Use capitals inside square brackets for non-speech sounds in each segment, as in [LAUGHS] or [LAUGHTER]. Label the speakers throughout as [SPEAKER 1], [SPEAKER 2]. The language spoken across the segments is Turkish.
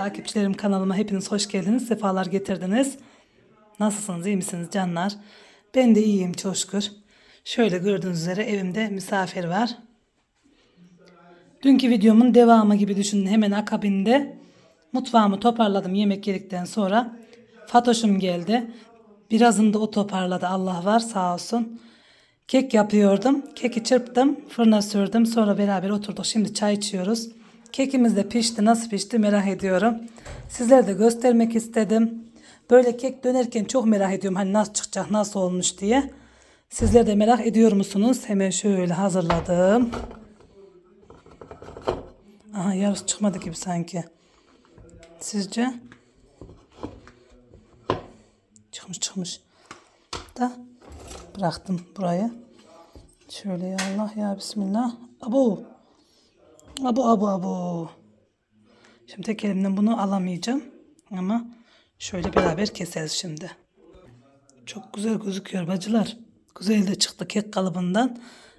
[SPEAKER 1] Takipçilerim kanalıma hepiniz hoş geldiniz. Sefalar getirdiniz. Nasılsınız? iyi misiniz canlar? Ben de iyiyim çok şükür. Şöyle gördüğünüz üzere evimde misafir var. Dünkü videomun devamı gibi düşünün. Hemen akabinde mutfağımı toparladım yemek yedikten sonra. Fatoş'um geldi. Birazını da o toparladı. Allah var sağ olsun. Kek yapıyordum. Keki çırptım. Fırına sürdüm. Sonra beraber oturduk. Şimdi çay içiyoruz. Kekimiz de pişti. Nasıl pişti merak ediyorum. Sizlere de göstermek istedim. Böyle kek dönerken çok merak ediyorum. Hani nasıl çıkacak, nasıl olmuş diye. Sizler de merak ediyor musunuz? Hemen şöyle hazırladım. Aha yarısı çıkmadı gibi sanki. Sizce? Çıkmış çıkmış. Da bıraktım burayı. Şöyle ya Allah ya Bismillah. Abu. Abu abu abu. Şimdi tek elimden bunu alamayacağım. Ama şöyle beraber keseriz şimdi. Çok güzel gözüküyor bacılar. Güzel de çıktı kek kalıbından.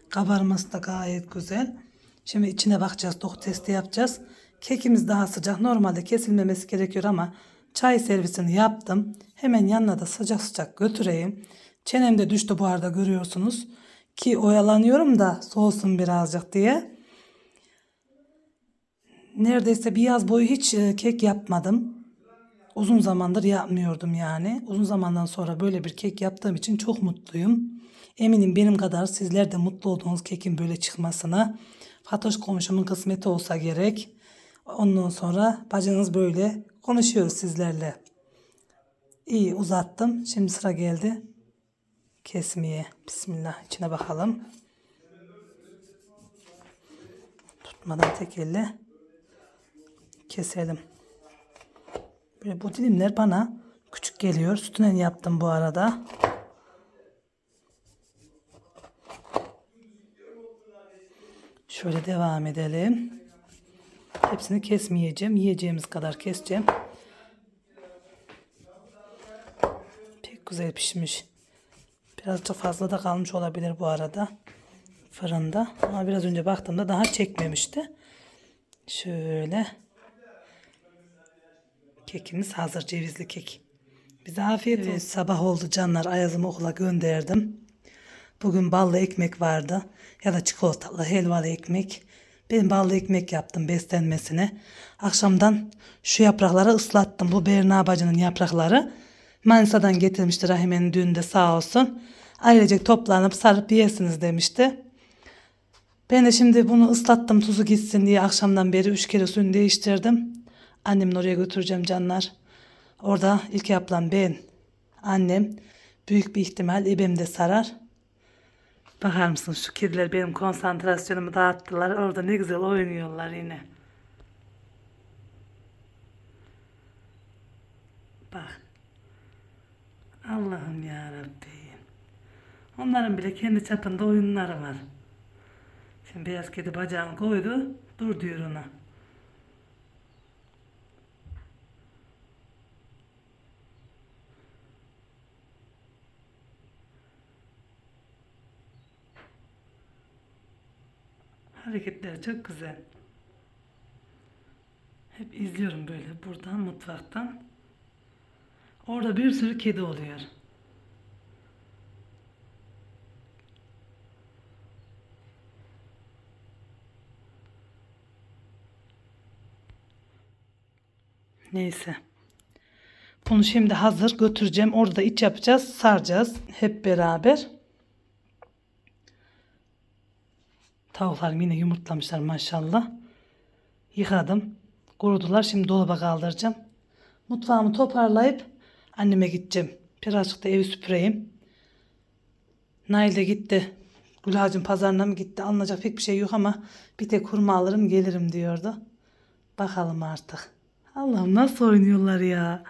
[SPEAKER 1] Kabarması da gayet güzel. Şimdi içine bakacağız. Doku testi yapacağız. Kekimiz daha sıcak. Normalde kesilmemesi gerekiyor ama çay servisini yaptım. Hemen yanına da sıcak sıcak götüreyim. Çenem de düştü bu arada görüyorsunuz. Ki oyalanıyorum da soğusun birazcık diye. Neredeyse bir yaz boyu hiç e, kek yapmadım. Uzun zamandır yapmıyordum yani. Uzun zamandan sonra böyle bir kek yaptığım için çok mutluyum. Eminim benim kadar sizler de mutlu olduğunuz kekin böyle çıkmasına. Fatoş komşumun kısmeti olsa gerek. Ondan sonra bacınız böyle konuşuyoruz sizlerle. İyi uzattım. Şimdi sıra geldi kesmeye. Bismillah içine bakalım. Tutmadan tek elle keselim. Böyle bu dilimler bana küçük geliyor. Sütünden yaptım bu arada. Şöyle devam edelim. Hepsini kesmeyeceğim. Yiyeceğimiz kadar keseceğim. Pek güzel pişmiş. Birazcık fazla da kalmış olabilir bu arada. Fırında. Ama biraz önce baktığımda daha çekmemişti. Şöyle. Kekimiz hazır. Cevizli kek. Bize afiyet olsun. Sabah oldu canlar. Ayazımı okula gönderdim. Bugün ballı ekmek vardı. Ya da çikolatalı helvalı ekmek. Ben ballı ekmek yaptım beslenmesine. Akşamdan şu yaprakları ıslattım. Bu Berna bacının yaprakları. Manisa'dan getirmişti Rahime'nin düğünde sağ olsun. Ailecek toplanıp sarıp yersiniz demişti. Ben de şimdi bunu ıslattım tuzu gitsin diye akşamdan beri üç kere suyunu değiştirdim. Annemin oraya götüreceğim canlar. Orada ilk yapılan ben, annem, büyük bir ihtimal ebem de sarar. Bakar mısın şu kediler benim konsantrasyonumu dağıttılar. Orada ne güzel oynuyorlar yine. Bak. Allah'ım ya Onların bile kendi çapında oyunları var. Şimdi beyaz kedi bacağını koydu. Dur diyor ona. Hareketleri çok güzel. Hep izliyorum böyle buradan mutfaktan. Orada bir sürü kedi oluyor. Neyse. Bunu şimdi hazır götüreceğim. Orada da iç yapacağız. Saracağız. Hep beraber. Tavuklarım yine yumurtlamışlar maşallah. Yıkadım. Kurudular. Şimdi dolaba kaldıracağım. Mutfağımı toparlayıp anneme gideceğim. Birazcık da evi süpüreyim. Nail de gitti. Gülhacım pazarına mı gitti? Alınacak pek bir şey yok ama bir tek hurma alırım gelirim diyordu. Bakalım artık. Allah'ım nasıl oynuyorlar ya.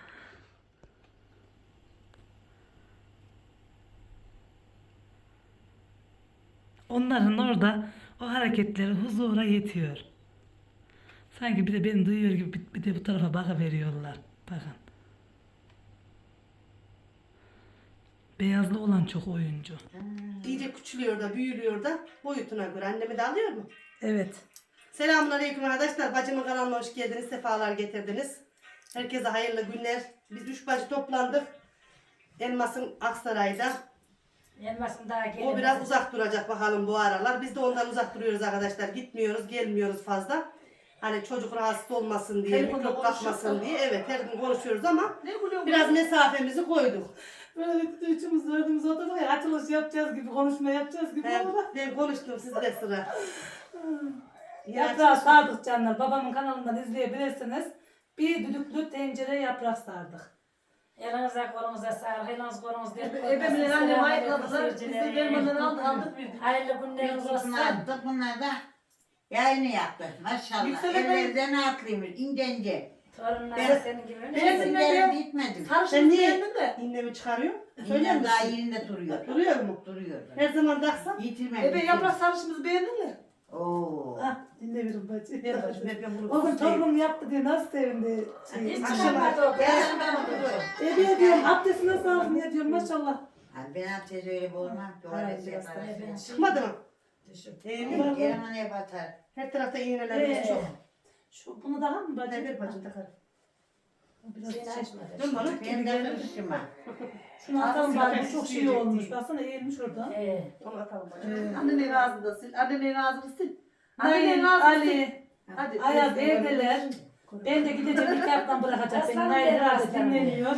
[SPEAKER 1] Onların orada o hareketleri huzura yetiyor. Sanki bir de beni duyuyor gibi bir- de bu tarafa bakıveriyorlar. Bakın. Beyazlı olan çok oyuncu.
[SPEAKER 2] İyice küçülüyor da büyülüyor da boyutuna göre. Annemi de alıyor mu?
[SPEAKER 1] Evet.
[SPEAKER 2] Selamun Aleyküm arkadaşlar. Bacımın kanalına hoş geldiniz. Sefalar getirdiniz. Herkese hayırlı günler. Biz üç bacı toplandık. Elmas'ın Aksaray'da.
[SPEAKER 3] Elmasın daha gelin.
[SPEAKER 2] O biraz uzak duracak bakalım bu aralar. Biz de ondan uzak duruyoruz arkadaşlar. Gitmiyoruz, gelmiyoruz fazla. Hani çocuk rahatsız olmasın diye,
[SPEAKER 4] Telefonda
[SPEAKER 2] mikrop kapmasın diye. Evet her gün konuşuyoruz ama
[SPEAKER 4] Ne gülüyorsun?
[SPEAKER 2] biraz mesafemizi koyduk.
[SPEAKER 1] Böyle üçümüz dördümüz oturduk ya açılış yapacağız gibi konuşma yapacağız gibi
[SPEAKER 2] Ben,
[SPEAKER 1] oldu.
[SPEAKER 2] ben konuştum sizde sıra. [LAUGHS]
[SPEAKER 1] Yaprağı sardık canlar. Babamın kanalından izleyebilirsiniz. Bir düdüklü tencere yaprak sardık.
[SPEAKER 3] Elinize kolunuza sağlık. Eliniz kolunuz değil.
[SPEAKER 4] Ebemle annem ayıkladılar. Biz de dermandan aldık aldık verdik.
[SPEAKER 3] Hayırlı günleriniz olsun.
[SPEAKER 5] Da bunlar da yayını yaptı. Maşallah.
[SPEAKER 4] Yükseleme-
[SPEAKER 5] Ellerden atlıymış. ince ince.
[SPEAKER 3] Torunlar
[SPEAKER 5] Ben-
[SPEAKER 3] senin gibi.
[SPEAKER 4] Ben-
[SPEAKER 3] mi?
[SPEAKER 5] Resimlerim bitmedi.
[SPEAKER 2] Sen
[SPEAKER 4] Sarışın
[SPEAKER 2] niye
[SPEAKER 4] beğendin de.
[SPEAKER 2] iğnemi çıkarıyor? Söyler
[SPEAKER 5] İğnem daha
[SPEAKER 2] misin?
[SPEAKER 5] yerinde duruyor.
[SPEAKER 2] Duruyor mu?
[SPEAKER 5] Duruyor.
[SPEAKER 2] Her zaman taksan.
[SPEAKER 5] Yitirmem.
[SPEAKER 4] Ebe yaprak sarışımızı beğendin mi?
[SPEAKER 5] Oo.
[SPEAKER 1] Ah dinlevirim bacı.
[SPEAKER 2] Ver bacım, ver ben bunu
[SPEAKER 1] O gün torunum yaptı diye nasıl sevindi. Şey,
[SPEAKER 3] Hiç çıkmadı o.
[SPEAKER 5] Ben oturuyorum.
[SPEAKER 1] Ebiye diyorum abdestine sağlık niye diyorum maşallah.
[SPEAKER 5] Hani ben abdest öyle boğulmam.
[SPEAKER 3] Biraz da
[SPEAKER 5] arasına.
[SPEAKER 3] ben-
[SPEAKER 2] Çıkmadı mı?
[SPEAKER 3] Düşün.
[SPEAKER 2] Ee,
[SPEAKER 5] Germaniye batar.
[SPEAKER 2] her tarafta iğnelerimiz
[SPEAKER 1] Ee,
[SPEAKER 2] çok.
[SPEAKER 1] Şu bunu daha mı bacı?
[SPEAKER 2] Ver bacım takar.
[SPEAKER 1] Biraz
[SPEAKER 3] Seni
[SPEAKER 1] şey.
[SPEAKER 3] açmadı.
[SPEAKER 2] Dön bana.
[SPEAKER 5] Ben de kırıştım ha.
[SPEAKER 1] Şunu atalım bari bu çok şey olmuş.
[SPEAKER 2] değil.
[SPEAKER 1] Baksana eğilmiş oradan.
[SPEAKER 3] Ee,
[SPEAKER 2] Onu atalım bacım.
[SPEAKER 1] Ee,
[SPEAKER 4] Annenin ağzını ağzını sil. Annenin ağzını sil.
[SPEAKER 1] Ali,
[SPEAKER 4] Hadi.
[SPEAKER 1] Ayaz evdeler. Ben de gideceğim ilk haftan bırakacak beni. Nail herhalde dinleniyor.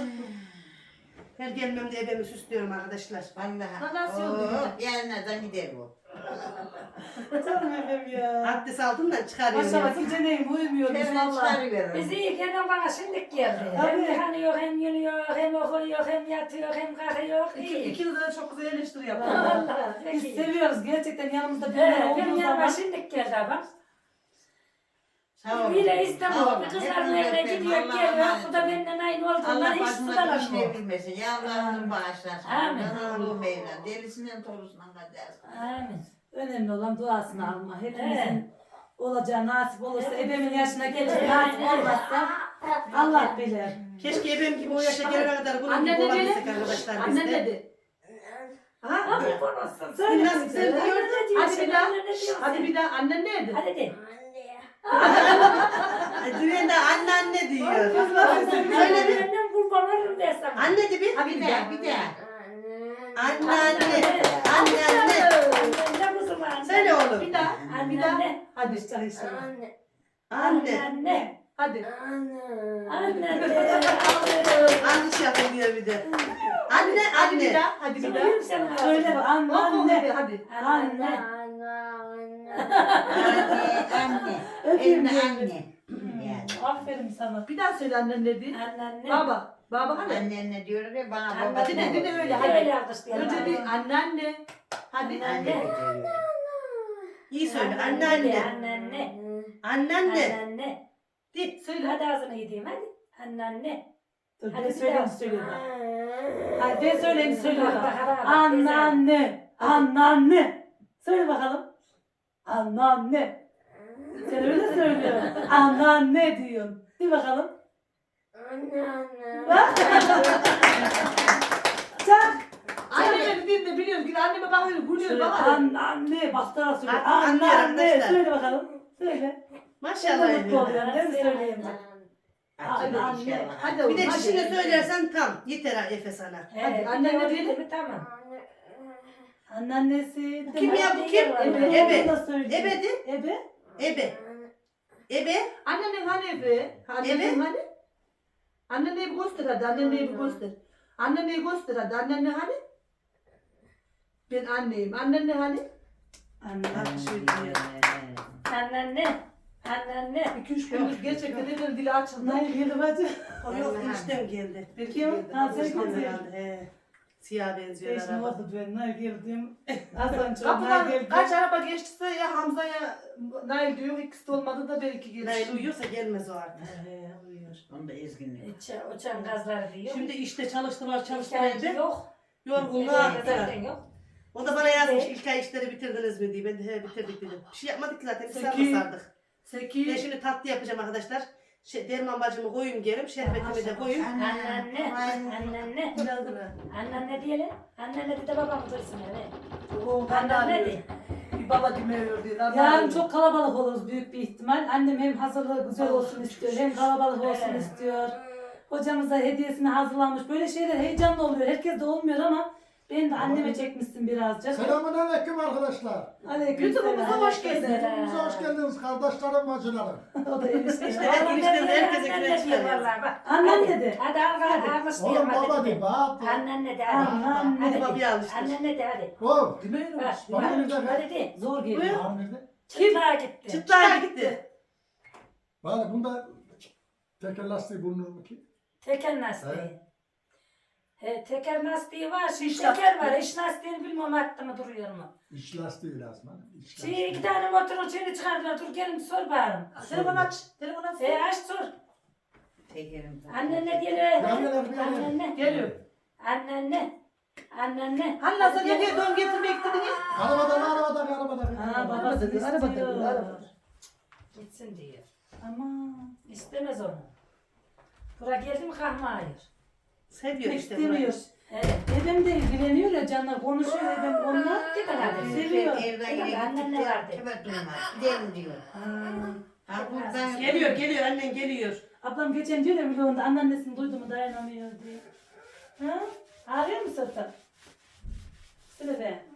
[SPEAKER 2] Her gelmemde ebemi süslüyorum arkadaşlar.
[SPEAKER 5] Vallahi.
[SPEAKER 4] Nasıl oldu?
[SPEAKER 5] Yarın gider bu.
[SPEAKER 1] Canım efendim ya.
[SPEAKER 2] Abdest altından çıkarıyorum.
[SPEAKER 1] Maşallah kimse neyim uyumuyormuş
[SPEAKER 5] Hemen
[SPEAKER 1] valla.
[SPEAKER 5] çıkarıyorum.
[SPEAKER 3] Biz iyi gene bana şimdi geldi.
[SPEAKER 1] Tabii.
[SPEAKER 3] Hem yıkanıyor, hem yürüyor, hem okuyor, hem yatıyor, hem kalkıyor.
[SPEAKER 4] İki,
[SPEAKER 3] İyi.
[SPEAKER 4] ikiniz de çok güzel eleştiri yaptın.
[SPEAKER 3] Vallahi
[SPEAKER 1] Biz
[SPEAKER 3] peki.
[SPEAKER 1] seviyoruz gerçekten yanımızda birileri
[SPEAKER 3] benim
[SPEAKER 1] olduğu
[SPEAKER 3] yanıma
[SPEAKER 1] zaman.
[SPEAKER 3] şimdi geldi adam.
[SPEAKER 5] Sağ olun.
[SPEAKER 3] Bir de
[SPEAKER 5] Sağ
[SPEAKER 3] İstanbul'a
[SPEAKER 5] olun.
[SPEAKER 3] bir kızların
[SPEAKER 5] Hepiniz
[SPEAKER 3] evine gidiyor
[SPEAKER 5] Allah'a
[SPEAKER 3] geliyor.
[SPEAKER 5] emanet
[SPEAKER 3] Bu da
[SPEAKER 5] olun.
[SPEAKER 3] benden aynı olduğundan
[SPEAKER 5] Allah
[SPEAKER 3] hiç
[SPEAKER 5] başına
[SPEAKER 3] tutamaz
[SPEAKER 5] bir şey bilmesin. Ya Allah'ın bağışlasın.
[SPEAKER 3] Amin.
[SPEAKER 5] Ben oğlum Mevlam. Delisinden torusundan kaçarsın.
[SPEAKER 3] Amin.
[SPEAKER 1] Önemli olan duasını alma. Hepimizin olacağı nasip olursa
[SPEAKER 3] Evet.
[SPEAKER 1] ebemin yaşına gelir
[SPEAKER 3] Evet.
[SPEAKER 1] nasip olmazsa Allah bilir.
[SPEAKER 2] Keşke ebem gibi o yaşa gelene kadar bunun
[SPEAKER 4] Anne
[SPEAKER 2] gibi
[SPEAKER 4] ne
[SPEAKER 2] olabilsek
[SPEAKER 4] dedi?
[SPEAKER 2] arkadaşlar biz
[SPEAKER 4] Anne
[SPEAKER 2] de.
[SPEAKER 4] dedi. Ha?
[SPEAKER 3] Abi konuşsun.
[SPEAKER 1] Söyle
[SPEAKER 2] Nasıl sen?
[SPEAKER 3] Ne diyorsun?
[SPEAKER 4] Hadi bir daha. Hadi bir daha annen ne dedi?
[SPEAKER 3] Hadi de.
[SPEAKER 2] Düğün de anne anne diyor. Söyle bir.
[SPEAKER 3] Annem kurban olurum desem.
[SPEAKER 2] Anne de bir.
[SPEAKER 5] Ha bir daha bir daha.
[SPEAKER 2] Anne anne. Anne anne.
[SPEAKER 3] Anne anne.
[SPEAKER 2] Söyle oğlum.
[SPEAKER 4] Bir daha.
[SPEAKER 3] Anne
[SPEAKER 4] Bir daha.
[SPEAKER 3] anne.
[SPEAKER 4] Hadi.
[SPEAKER 1] İçelim.
[SPEAKER 3] Anne.
[SPEAKER 2] Anne.
[SPEAKER 3] Anne.
[SPEAKER 4] Hadi.
[SPEAKER 3] Anne.
[SPEAKER 2] Yanlış yapın diyor bir de. Anne
[SPEAKER 4] Hadi bir
[SPEAKER 2] anne.
[SPEAKER 4] daha. Hadi bir daha.
[SPEAKER 3] Sana.
[SPEAKER 1] Söyle anne anne.
[SPEAKER 4] hadi.
[SPEAKER 1] Anne.
[SPEAKER 5] Anne anne.
[SPEAKER 1] Öpeyim
[SPEAKER 5] Evde
[SPEAKER 1] diyorum.
[SPEAKER 5] anne. Yani.
[SPEAKER 1] Aferin sana.
[SPEAKER 4] Bir daha söyle annen ne dedi?
[SPEAKER 3] Anne anne.
[SPEAKER 4] Baba. Baba hadi.
[SPEAKER 5] Anne ne diyor ya bana
[SPEAKER 3] Anne
[SPEAKER 5] baba.
[SPEAKER 4] Hadi de, de, de öyle. Hadi.
[SPEAKER 3] öyle alkışlayalım.
[SPEAKER 4] Önce bir anneanne. Hadi.
[SPEAKER 3] Anne.
[SPEAKER 5] Anne beceriyor.
[SPEAKER 2] İyi söyle. Anne anne.
[SPEAKER 3] Anne anne.
[SPEAKER 2] Anne
[SPEAKER 3] Anne
[SPEAKER 2] anne.
[SPEAKER 3] anne.
[SPEAKER 2] Di.
[SPEAKER 4] Söyle.
[SPEAKER 3] Hadi ağzını gideyim hadi. Anne anne.
[SPEAKER 1] Dur
[SPEAKER 3] Hadi
[SPEAKER 1] ben
[SPEAKER 3] bir
[SPEAKER 1] söyleyeyim
[SPEAKER 3] daha.
[SPEAKER 1] söyleyeyim. bak. Hayır ben söyleyeyim söyleyeyim.
[SPEAKER 3] Bak, bak, bak, bak,
[SPEAKER 1] Anne
[SPEAKER 3] güzel.
[SPEAKER 1] anne. Anne anne. Söyle bakalım. Anne anne. Sen öyle söylüyorsun. Anne anne diyorsun. Bir bakalım. Bak. [LAUGHS] Çak.
[SPEAKER 4] Anneme ki anneme bakıyorum. Gülüyorum
[SPEAKER 1] Söyle
[SPEAKER 4] bak.
[SPEAKER 1] anne anne. Bastırarak söyle.
[SPEAKER 2] Anne,
[SPEAKER 1] Anne
[SPEAKER 2] anne
[SPEAKER 1] anne.
[SPEAKER 2] arkadaşlar.
[SPEAKER 1] Söyle bakalım. Söyle.
[SPEAKER 2] Maşallah.
[SPEAKER 1] Çok mutlu
[SPEAKER 2] Ebru.
[SPEAKER 1] oluyorum değil mi söyleyeyim.
[SPEAKER 5] Hadi
[SPEAKER 1] Anne.
[SPEAKER 5] inşallah.
[SPEAKER 4] Hadi
[SPEAKER 2] Bir de
[SPEAKER 4] hadi.
[SPEAKER 2] dişini söylersen tam. Yeter Efe sana.
[SPEAKER 3] Hadi
[SPEAKER 4] anne ne
[SPEAKER 3] anne
[SPEAKER 4] dedi?
[SPEAKER 3] dedi mi tamam.
[SPEAKER 1] Anneannesi.
[SPEAKER 2] Kim ya bu kim?
[SPEAKER 3] Ebe.
[SPEAKER 2] Ebe.
[SPEAKER 1] Onu da söyle.
[SPEAKER 2] Ebe de.
[SPEAKER 1] Ebe.
[SPEAKER 2] Ebe. Ebe.
[SPEAKER 4] Annenin hani Efe? Annenin
[SPEAKER 2] Evet.
[SPEAKER 4] hani? Annene bir göster hadi. Annene bir göster. Annene göster hadi. Annene hani? Ben anneyim. Annene hani?
[SPEAKER 1] Anne.
[SPEAKER 2] Şöyle diyor.
[SPEAKER 3] Anne anne. Anne anne.
[SPEAKER 4] 2-3 gündür gerçekten neden dili açıldı.
[SPEAKER 1] Nail yedi bacı.
[SPEAKER 2] O yok eniştem geldi. Bir
[SPEAKER 1] Kim?
[SPEAKER 2] geldi.
[SPEAKER 1] Ha, sen kimsin?
[SPEAKER 2] Siyah benziyor
[SPEAKER 1] Eşim
[SPEAKER 2] araba.
[SPEAKER 1] oldu ben Nail girdim. [LAUGHS] Hasan çok Nail
[SPEAKER 4] Kapıdan
[SPEAKER 1] geldi.
[SPEAKER 4] kaç araba geçtiyse ya Hamza ya Nail diyor. İkisi de olmadı da belki gelir.
[SPEAKER 2] Nail uyuyorsa gelmez o artık.
[SPEAKER 1] He, uyuyor.
[SPEAKER 5] Onda ezginlik.
[SPEAKER 3] Uça- Uçan gazları diyor.
[SPEAKER 2] Şimdi işte çalıştılar çalıştılar evde.
[SPEAKER 3] yok.
[SPEAKER 2] Attılar.
[SPEAKER 3] zaten yok.
[SPEAKER 2] O da bana yazmış ilk ay işleri bitirdiniz mi diye. Ben de he bitirdik dedim. Bir şey yapmadık ki zaten. Sarma
[SPEAKER 4] Sekiz.
[SPEAKER 2] sardık. Ben
[SPEAKER 4] 8
[SPEAKER 2] şimdi tatlı yapacağım arkadaşlar. Şey, derman bacımı koyayım gelim. Şerbetimi de koyayım.
[SPEAKER 3] Anne anne. Anne anne.
[SPEAKER 4] Bilal'dı mı?
[SPEAKER 3] Anne anne diyelim. Anne anne de babam dursun hele.
[SPEAKER 4] O
[SPEAKER 3] Anne anne de.
[SPEAKER 4] ki baba demeyiyor diye.
[SPEAKER 1] Yarın çok kalabalık oluruz büyük bir ihtimal. Annem hem hazırlığı güzel olsun istiyor hem kalabalık olsun istiyor. Hocamıza hediyesini hazırlamış. Böyle şeyler heyecanlı oluyor. Herkes de olmuyor ama ben de anneme çekmişsin birazcık.
[SPEAKER 6] Selamun aleyküm arkadaşlar.
[SPEAKER 1] Aleyküm
[SPEAKER 4] YouTube'umuza hoş geldin.
[SPEAKER 6] Hepinize hoş geldiniz kardeşlerim, bacılarım. [LAUGHS]
[SPEAKER 1] O da enişte.
[SPEAKER 2] İşte her enişten herkese güneş geliyor.
[SPEAKER 1] Annen dedi.
[SPEAKER 3] Hadi al hadi
[SPEAKER 6] Oğlum baba de baba.
[SPEAKER 3] Annen ne de hadi.
[SPEAKER 1] Dedi.
[SPEAKER 2] babaya alıştır.
[SPEAKER 3] Annen ne de hadi.
[SPEAKER 6] Oğlum.
[SPEAKER 3] Bak,
[SPEAKER 6] Baba
[SPEAKER 3] bak,
[SPEAKER 6] nerede?
[SPEAKER 3] hadi de.
[SPEAKER 1] Zor geliyor.
[SPEAKER 6] Nerede?
[SPEAKER 3] Çıtlığa gitti.
[SPEAKER 2] Çıtlığa gitti.
[SPEAKER 6] Bana bunda teker lastiği bulunur mu ki?
[SPEAKER 3] Teker lastiği. He, teker lastiği var, şimdi teker
[SPEAKER 2] lastiği.
[SPEAKER 3] var. İş lastiğini bilmem attı mı duruyor mu?
[SPEAKER 6] İç lastiği lazım. hani, iç
[SPEAKER 3] Şey
[SPEAKER 6] lastiği.
[SPEAKER 3] iki tane motorun şeyini çıkardılar. Dur gelin sor bağırın.
[SPEAKER 4] Telefon aç. Telefon aç.
[SPEAKER 3] E aç sor.
[SPEAKER 5] Tekerim.
[SPEAKER 3] Annen ne diyor?
[SPEAKER 6] Gelmeler, bir
[SPEAKER 3] Annen
[SPEAKER 6] yerler.
[SPEAKER 3] ne?
[SPEAKER 4] Geliyor.
[SPEAKER 3] Annen ne? Annen ne?
[SPEAKER 4] Hani nasıl nereye dön getirmek istedin ya?
[SPEAKER 6] Arabadan arabadan arabadan.
[SPEAKER 1] Ha baba
[SPEAKER 4] Araba dedi, araba dedi,
[SPEAKER 1] istiyor.
[SPEAKER 4] araba.
[SPEAKER 3] Gitsin diyor.
[SPEAKER 1] Aman.
[SPEAKER 3] İstemez onu. Bura geldi mi kahma hayır.
[SPEAKER 2] Seviyor işte
[SPEAKER 1] istemiyor.
[SPEAKER 2] burayı.
[SPEAKER 3] Evet.
[SPEAKER 1] Dedem de ilgileniyor ya canlar konuşuyor dedem onunla.
[SPEAKER 3] Gidin hadi.
[SPEAKER 1] Seviyor.
[SPEAKER 5] Evden
[SPEAKER 3] ne
[SPEAKER 5] gittik
[SPEAKER 3] vardı?
[SPEAKER 5] de tüme duymaz. Gidelim diyor. Ha buradan.
[SPEAKER 2] Geliyor geliyor annen geliyor.
[SPEAKER 1] Ablam geçen diyor ya vlogunda anneannesini duydu mu dayanamıyor diye. Ha? Ağrıyor mu sırtın? Söyle be.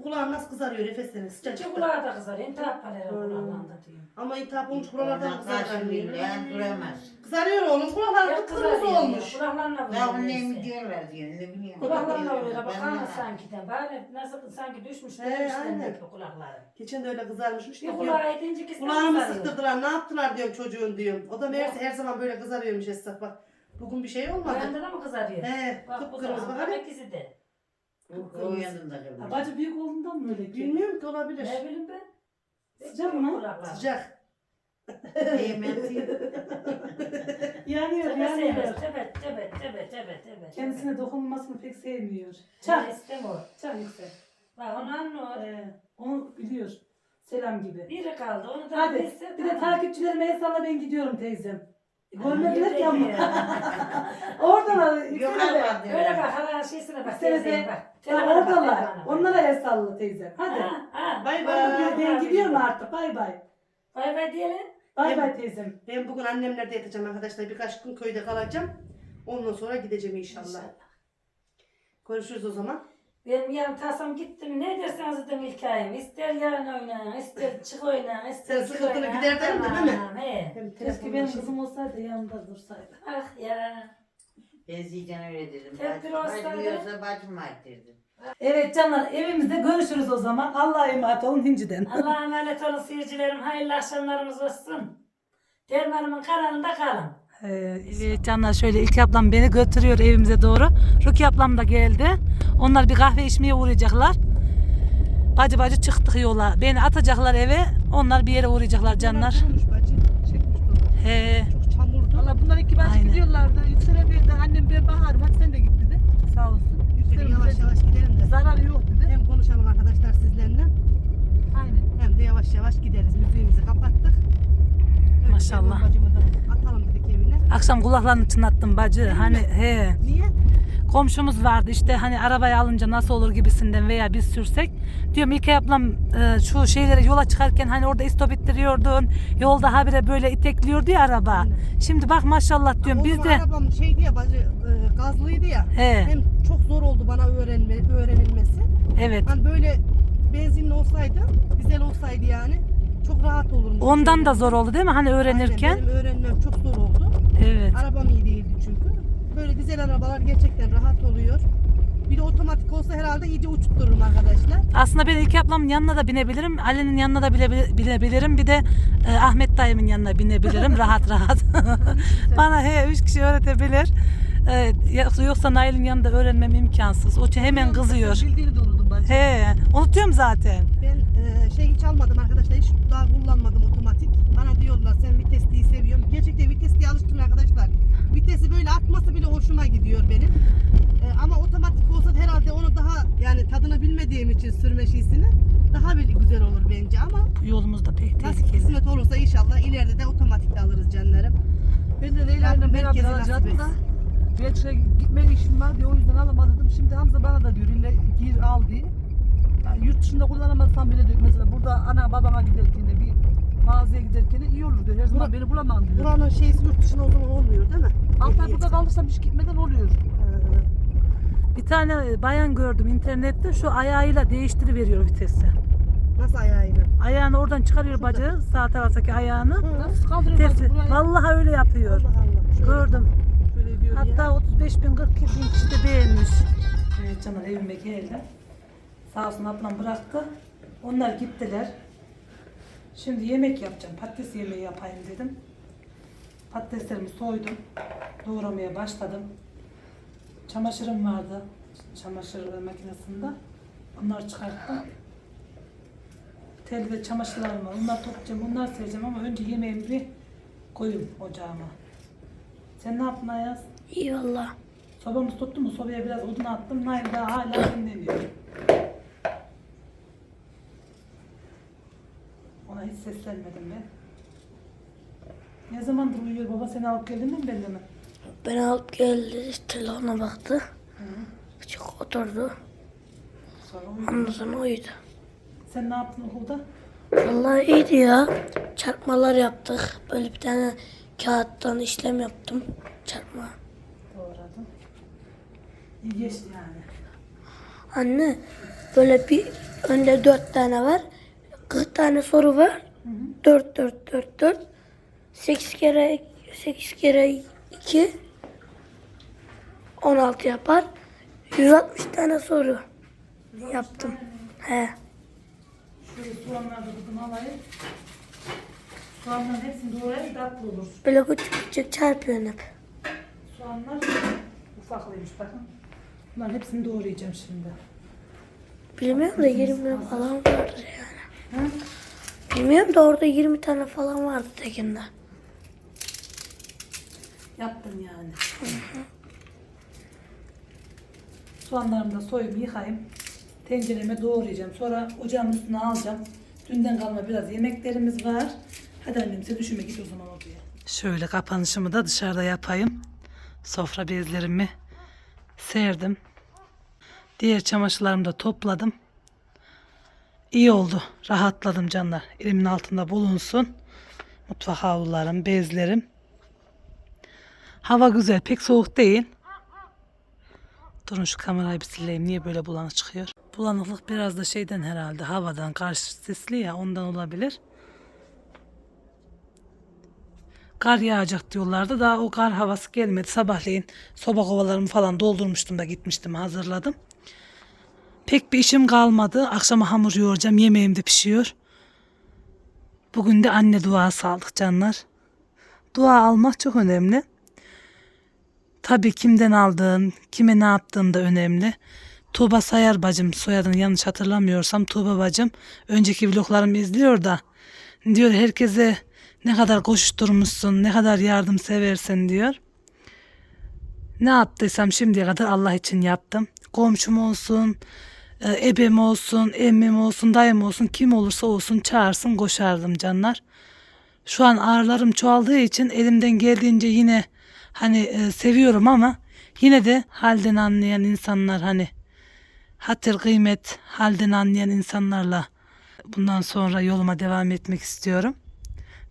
[SPEAKER 2] Bu kulağın nasıl kızarıyor nefesleri
[SPEAKER 3] Çocuk
[SPEAKER 2] sıcacık.
[SPEAKER 3] kulağı da kızar. İntihap parayla kulağında diyor.
[SPEAKER 2] Ama intihap olmuş
[SPEAKER 5] Oradan
[SPEAKER 2] kızarıyor.
[SPEAKER 5] karşılığıyla duramaz.
[SPEAKER 2] Kızarıyor oğlum kulakları
[SPEAKER 3] Hep
[SPEAKER 2] kıpkırmızı
[SPEAKER 3] kızarıyor.
[SPEAKER 2] olmuş.
[SPEAKER 3] Kulaklarına vuruyor.
[SPEAKER 5] Ya bu ne
[SPEAKER 3] neyse.
[SPEAKER 5] mi diyorlar diyor ne bileyim.
[SPEAKER 3] Kulaklarına vuruyor.
[SPEAKER 5] Ben
[SPEAKER 3] Bakar
[SPEAKER 5] de-
[SPEAKER 3] sanki de. Bari nasıl sanki düşmüş.
[SPEAKER 2] He, aynen.
[SPEAKER 3] hep kulakları.
[SPEAKER 2] Geçen de öyle kızarmışmış.
[SPEAKER 3] Bir
[SPEAKER 2] da diyorum,
[SPEAKER 3] kulağı edince ki
[SPEAKER 2] Kulağımı sıktırdılar ne yaptılar diyorum çocuğun diyorum. O da meğerse her zaman böyle kızarıyormuş Esra bak. Bugün bir şey olmadı.
[SPEAKER 3] Ayağında da mı kızarıyor?
[SPEAKER 2] He
[SPEAKER 3] Bak bu
[SPEAKER 2] kıpkırmızı
[SPEAKER 3] zaman.
[SPEAKER 2] bak.
[SPEAKER 3] Bak ikisi de.
[SPEAKER 5] Uyandım da
[SPEAKER 1] Ha,
[SPEAKER 5] kızım.
[SPEAKER 1] bacı büyük olduğundan mı öyle ki?
[SPEAKER 2] Bilmiyorum ki olabilir.
[SPEAKER 3] Ne bileyim ben.
[SPEAKER 1] Sıcak mı?
[SPEAKER 3] Kulaklar.
[SPEAKER 2] Sıcak.
[SPEAKER 5] Değmedi. [LAUGHS]
[SPEAKER 1] Yanıyor
[SPEAKER 3] Tebe
[SPEAKER 1] yanıyor.
[SPEAKER 3] sevmez. Tebe tebe tebe tebe tebe.
[SPEAKER 1] Kendisine dokunulmasını pek sevmiyor.
[SPEAKER 3] Çak.
[SPEAKER 1] Çak.
[SPEAKER 3] istemiyor.
[SPEAKER 1] Çak yüksel.
[SPEAKER 3] Bak onu anlıyor.
[SPEAKER 1] Ee, onu biliyor. Selam gibi.
[SPEAKER 3] Biri kaldı. Onu da
[SPEAKER 1] Hadi
[SPEAKER 3] bilse
[SPEAKER 1] bir de
[SPEAKER 3] tamam.
[SPEAKER 1] takipçilerime el salla ben gidiyorum teyzem. Görmediler ki ama. [LAUGHS]
[SPEAKER 3] yok.
[SPEAKER 1] Oradalar. De.
[SPEAKER 5] almadı.
[SPEAKER 3] Öyle bak hala şeysine bak. Teyzeye bak.
[SPEAKER 1] Bak
[SPEAKER 3] bak,
[SPEAKER 1] oradalar.
[SPEAKER 3] bak.
[SPEAKER 1] Onlara el salla teyzem. Hadi.
[SPEAKER 3] Ha, ha.
[SPEAKER 2] Bay
[SPEAKER 1] Ben,
[SPEAKER 2] bay.
[SPEAKER 1] ben gidiyorum artık. Bay bay.
[SPEAKER 3] Bay bay diyelim.
[SPEAKER 1] Bay bay teyzem.
[SPEAKER 2] Ben bugün annemlerde yatacağım arkadaşlar. Birkaç gün köyde kalacağım. Ondan sonra gideceğim inşallah. Görüşürüz o zaman.
[SPEAKER 3] Benim yarın tasam gittim. Ne derseniz dedim hikayem. İster yarın oynayın, ister çık oynayın, ister
[SPEAKER 2] Sen
[SPEAKER 3] çık
[SPEAKER 2] sıkıntını
[SPEAKER 3] oynayın.
[SPEAKER 2] giderdin de değil mi?
[SPEAKER 3] Tamam, He.
[SPEAKER 2] Hem
[SPEAKER 1] Keşke benim kızım olsaydı yanımda dursaydı.
[SPEAKER 3] Ah ya.
[SPEAKER 5] Ben Zeycan öyle dedim.
[SPEAKER 3] Hep bir
[SPEAKER 5] Bacım
[SPEAKER 3] olsaydı.
[SPEAKER 5] diyorsa bacım var dedim.
[SPEAKER 1] Evet canlar evimizde görüşürüz o zaman. Allah'a emanet olun Hinci'den. [LAUGHS]
[SPEAKER 3] Allah'a emanet olun seyircilerim. Hayırlı akşamlarımız olsun. Dermanımın kanalında kalın.
[SPEAKER 1] Ee, evet canlar şöyle İlk ablam beni götürüyor evimize doğru. Rukiye ablam da geldi. Onlar bir kahve içmeye uğrayacaklar. Bacı bacı çıktık yola. Beni atacaklar eve. Onlar bir yere uğrayacaklar canlar. He.
[SPEAKER 4] Çok çamurdu. Valla bunlar iki bacı
[SPEAKER 1] Aynen.
[SPEAKER 4] gidiyorlardı. Yüksel'e bir de annem ben baharım hadi sen de git dedi. Sağ olsun. Yüksel'e
[SPEAKER 2] Yavaş
[SPEAKER 4] bize
[SPEAKER 2] yavaş gidelim de.
[SPEAKER 4] zararı yok dedi.
[SPEAKER 2] Hem konuşalım arkadaşlar sizlerle.
[SPEAKER 4] Aynen.
[SPEAKER 2] Hem de yavaş yavaş gideriz. Müziğimizi kapattık. Öyle
[SPEAKER 1] Maşallah.
[SPEAKER 2] Bacımı da atalım.
[SPEAKER 1] Akşam kulaklarını çınlattım bacı. Hani he.
[SPEAKER 2] Niye?
[SPEAKER 1] Komşumuz vardı işte hani arabayı alınca nasıl olur gibisinden veya biz sürsek. Diyorum İlkay ablam e, şu şeylere yola çıkarken hani orada istop ettiriyordun. Yolda habire böyle itekliyordu ya araba. Şimdi bak maşallah diyorum biz de.
[SPEAKER 2] arabam şeydi ya bacı e, gazlıydı ya.
[SPEAKER 1] He.
[SPEAKER 2] Hem çok zor oldu bana öğrenme, öğrenilmesi.
[SPEAKER 1] Evet.
[SPEAKER 2] Hani böyle benzinli olsaydı, dizel olsaydı yani çok rahat olurmuş.
[SPEAKER 1] Ondan da zor oldu değil mi hani öğrenirken?
[SPEAKER 2] Aynen, benim öğrenmem çok zor oldu.
[SPEAKER 1] Evet.
[SPEAKER 2] Arabam iyi değildi çünkü. Böyle dizel arabalar gerçekten rahat oluyor. Bir de otomatik olsa herhalde iyice uçuttururum arkadaşlar.
[SPEAKER 1] Aslında ben İlkay ablamın yanına da binebilirim. Ali'nin yanına da bile, binebilirim. Bir de e, Ahmet dayımın yanına binebilirim [LAUGHS] rahat rahat. Bana he üç kişi öğretebilir. E, yoksa- Nail'in yanında öğrenmem imkansız. O hemen kızıyor.
[SPEAKER 4] Bildiğini de unuttum bacı.
[SPEAKER 1] He, unutuyorum zaten.
[SPEAKER 2] Ben e, şey hiç almadım arkadaşlar. Hiç daha kullanmadım otomatik. Bana diyorlar sen vitesliyi seviyorum. Gerçekten vitesliye alıştım arkadaşlar. Vitesi böyle atması bile hoşuma gidiyor benim. E, ama otomatik olsa herhalde onu daha yani tadını bilmediğim için sürme şeysini daha bir güzel olur bence ama
[SPEAKER 1] yolumuz da pek
[SPEAKER 2] nasıl
[SPEAKER 1] tehlikeli.
[SPEAKER 2] kısmet olursa inşallah ileride de otomatik de alırız canlarım.
[SPEAKER 4] Ben de Leyla ile
[SPEAKER 2] Rabbim
[SPEAKER 4] beraber
[SPEAKER 2] herkese nasip
[SPEAKER 4] alacaktım da.
[SPEAKER 2] etsin.
[SPEAKER 4] Gitme işim var diye o yüzden alamadım. Şimdi Hamza bana da diyor ille gir al diye.
[SPEAKER 2] Yani yurt dışında kullanamazsam bile diyor mesela burada ana babama giderken de bir mağazaya giderken de iyi olur diyor. Her zaman beni bulamam diyor.
[SPEAKER 4] Buranın şeysi yurt dışında o zaman olmuyor değil mi?
[SPEAKER 2] Altı ay burada kalırsam hiç gitmeden oluyor.
[SPEAKER 1] Bir tane bayan gördüm internette şu ayağıyla değiştiriveriyor vitesi.
[SPEAKER 2] Nasıl ayağıyla?
[SPEAKER 1] Ayağını oradan çıkarıyor bacağı sağ taraftaki ayağını.
[SPEAKER 2] Nasıl kaldırıyor
[SPEAKER 1] Vitesi.
[SPEAKER 2] bacı buraya?
[SPEAKER 1] Vallahi öyle yapıyor.
[SPEAKER 2] Allah Allah. Şöyle,
[SPEAKER 1] Gördüm.
[SPEAKER 2] şöyle diyor ya.
[SPEAKER 1] Hatta 35 bin 40 bin kişi de beğenmiş. Evet canım evime geldi. Sağ olsun ablam bıraktı. Onlar gittiler. Şimdi yemek yapacağım. Patates yemeği yapayım dedim. Patateslerimi soydum. Doğramaya başladım. Çamaşırım vardı. Çamaşır makinesinde. Onları çıkarttım. Tel ve çamaşırlarım var. Onları toplayacağım. Onları sereceğim ama önce yemeğimi bir koyayım ocağıma. Sen ne yaptın Ayaz?
[SPEAKER 7] İyi valla.
[SPEAKER 1] Sobamız tuttu mu? Sobaya biraz odun attım. Nail daha hala dinlemiyor. Ona hiç seslenmedim ben. Ne zamandır uyuyor baba? Seni alıp geldin mi belli mi?
[SPEAKER 7] Beni alıp geldi. Telefona baktı. Çok oturdu.
[SPEAKER 1] Sonra.
[SPEAKER 7] Ondan sonra uyudu.
[SPEAKER 1] Sen ne yaptın okulda?
[SPEAKER 7] Vallahi iyiydi ya. Çarpmalar yaptık. Böyle bir tane kağıttan işlem yaptım. Çarpma.
[SPEAKER 1] Doğradım. İyi geçti yani.
[SPEAKER 7] Anne böyle bir önde dört tane var. 40 tane soru var. Dört dört dört dört. Sekiz kere sekiz kere iki. 16 yapar. 160 tane soru yaptım. He.
[SPEAKER 1] Şöyle soğanları da alayım. Soğanların hepsini doğrayayım tatlı olur.
[SPEAKER 7] Böyle küçük küçük çarpıyorsun hep.
[SPEAKER 1] Soğanlar ufaklıymış bakın. Bunların hepsini doğrayacağım şimdi.
[SPEAKER 7] Bilmiyorum da 20 falan vardı yani.
[SPEAKER 1] Hı?
[SPEAKER 7] Bilmiyorum da orada 20 tane falan vardı tekinde.
[SPEAKER 1] Yaptım yani. Soğanlarımı da soyup yıkayayım. Tencereme doğrayacağım. Sonra ocağın üstüne alacağım. Dünden kalma biraz yemeklerimiz var. Hadi annem sen üşüme git o zaman odaya. Şöyle kapanışımı da dışarıda yapayım. Sofra bezlerimi serdim. Diğer çamaşırlarımı da topladım. İyi oldu. Rahatladım canlar. Elimin altında bulunsun. Mutfak havlularım, bezlerim. Hava güzel, pek soğuk değil. Durun şu kamerayı bir sileyim. Niye böyle bulanık çıkıyor? Bulanıklık biraz da şeyden herhalde. Havadan karşı sisli ya ondan olabilir. Kar yağacak diyorlardı. Daha o kar havası gelmedi. Sabahleyin soba kovalarımı falan doldurmuştum da gitmiştim hazırladım. Pek bir işim kalmadı. Akşama hamur yoğuracağım. Yemeğim de pişiyor. Bugün de anne duası aldık canlar. Dua almak çok önemli. Tabii kimden aldığın, kime ne yaptığın da önemli. Tuğba Sayar bacım, soyadını yanlış hatırlamıyorsam Tuğba bacım önceki vloglarımı izliyor da diyor herkese ne kadar koşuşturmuşsun, ne kadar yardım seversin diyor. Ne yaptıysam şimdiye kadar Allah için yaptım. Komşum olsun, ebem olsun, emmim olsun, dayım olsun, kim olursa olsun çağırsın koşardım canlar. Şu an ağrılarım çoğaldığı için elimden geldiğince yine hani e, seviyorum ama yine de halden anlayan insanlar hani hatır kıymet halden anlayan insanlarla bundan sonra yoluma devam etmek istiyorum.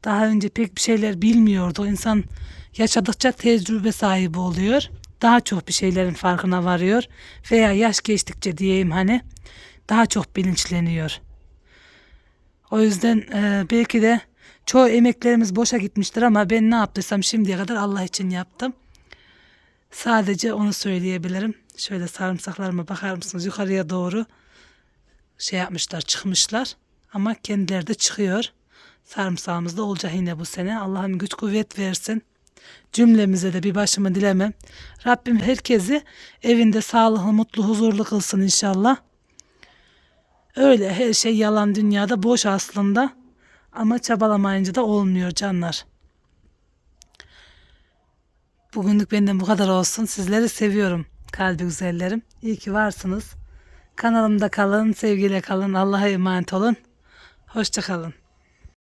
[SPEAKER 1] Daha önce pek bir şeyler bilmiyordu. İnsan yaşadıkça tecrübe sahibi oluyor. Daha çok bir şeylerin farkına varıyor. Veya yaş geçtikçe diyeyim hani daha çok bilinçleniyor. O yüzden e, belki de çoğu emeklerimiz boşa gitmiştir ama ben ne yaptıysam şimdiye kadar Allah için yaptım. Sadece onu söyleyebilirim. Şöyle sarımsaklarıma bakar mısınız yukarıya doğru şey yapmışlar çıkmışlar ama kendileri de çıkıyor. Sarımsağımız da olacak yine bu sene. Allah'ım güç kuvvet versin. Cümlemize de bir başımı dilemem. Rabbim herkesi evinde sağlıklı, mutlu, huzurlu kılsın inşallah. Öyle her şey yalan dünyada boş aslında. Ama çabalamayınca da olmuyor canlar. Bugünlük benden bu kadar olsun. Sizleri seviyorum kalbi güzellerim. İyi ki varsınız. Kanalımda kalın, sevgiyle kalın. Allah'a emanet olun. Hoşça kalın.